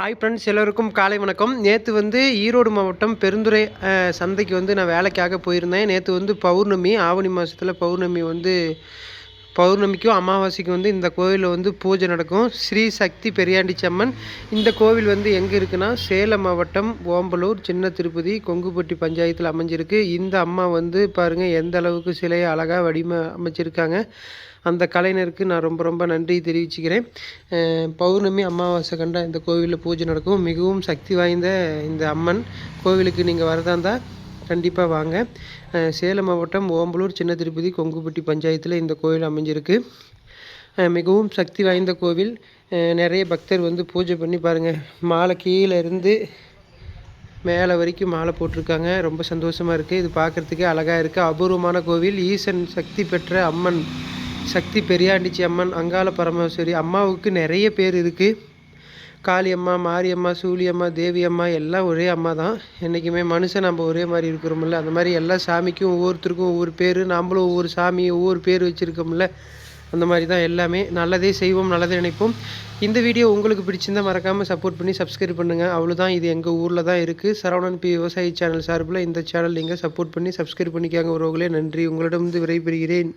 Hi friends எல்லோருக்கும் காலை வணக்கம். நேற்று வந்து ஈரோடு மாவட்டம் பெருந்துறை சந்தைக்கு வந்து நான் வேலைக்காக போயிருந்தேன். நேற்று வந்து பௌர்ணமி ஆவணி மாதத்தில் பௌர்ணமி வந்து பௌர்ணமிக்கும் அமாவாசைக்கும் வந்து இந்த கோவிலில் வந்து பூஜை நடக்கும். ஸ்ரீ சக்தி பெரியாண்டிச்சம்மன் இந்த கோவில் வந்து எங்கே இருக்குன்னா சேலம் மாவட்டம் ஓம்பலூர் சின்ன திருப்பதி கொங்குப்பட்டி பஞ்சாயத்தில் அமைஞ்சிருக்கு. இந்த அம்மா வந்து பாருங்கள் எந்த அளவுக்கு சிலையை அழகாக வடிவ அமைச்சிருக்காங்க. அந்த கலைஞருக்கு நான் ரொம்ப ரொம்ப நன்றி தெரிவிச்சுக்கிறேன். பௌர்ணமி அமாவாசை கண்ட இந்த கோவிலில் பூஜை நடக்கும். மிகவும் சக்தி வாய்ந்த இந்த அம்மன் கோவிலுக்கு நீங்கள் வரதா இருந்தால் கண்டிப்பாக வாங்க. சேலம் மாவட்டம் ஓம்பலூர் சின்ன திருப்பதி கொங்குப்பட்டி பஞ்சாயத்தில் இந்த கோவில் அமைஞ்சிருக்கு. மிகவும் சக்தி வாய்ந்த கோவில். நிறைய பக்தர் வந்து பூஜை பண்ணி பாருங்கள் மாலை கீழே இருந்து மேலே வரைக்கும் மாலை போட்டிருக்காங்க. ரொம்ப சந்தோஷமாக இருக்குது இது பார்க்குறதுக்கே அழகாக இருக்குது அபூர்வமான கோவில். ஈசன் சக்தி பெற்ற அம்மன் சக்தி பெரியாண்டிச்சி அம்மன் அங்காள பரமேஸ்வரி அம்மாவுக்கு நிறைய பேர் இருக்குது காளியம்மா மாரியம்மா சூலியம்மா தேவியம்மா எல்லாம் ஒரே அம்மா தான். என்றைக்குமே மனுஷன் நம்ம ஒரே மாதிரி இருக்கிறோம்ல. அந்த மாதிரி எல்லா சாமிக்கும் ஒவ்வொருத்தருக்கும் ஒவ்வொரு பேர் நம்மளும் ஒவ்வொரு சாமி ஒவ்வொரு பேர் வச்சுருக்கோம்ல. அந்த மாதிரி தான் எல்லாமே. நல்லதே செய்வோம் நல்லதே நினைப்போம். இந்த வீடியோ உங்களுக்கு பிடிச்சிருந்தால் மறக்காமல் சப்போர்ட் பண்ணி சப்ஸ்கிரைப் பண்ணுங்கள் அவ்வளோதான் இது எங்கள் ஊரில் தான் இருக்குது சரவணன் பி விவசாயி சேனல் சார்பில் இந்த சேனல் நீங்கள் சப்போர்ட் பண்ணி சப்ஸ்கிரைப் பண்ணிக்காங்க உறவுகளே. நன்றி. உங்களிடம் விரைபெறுகிறேன்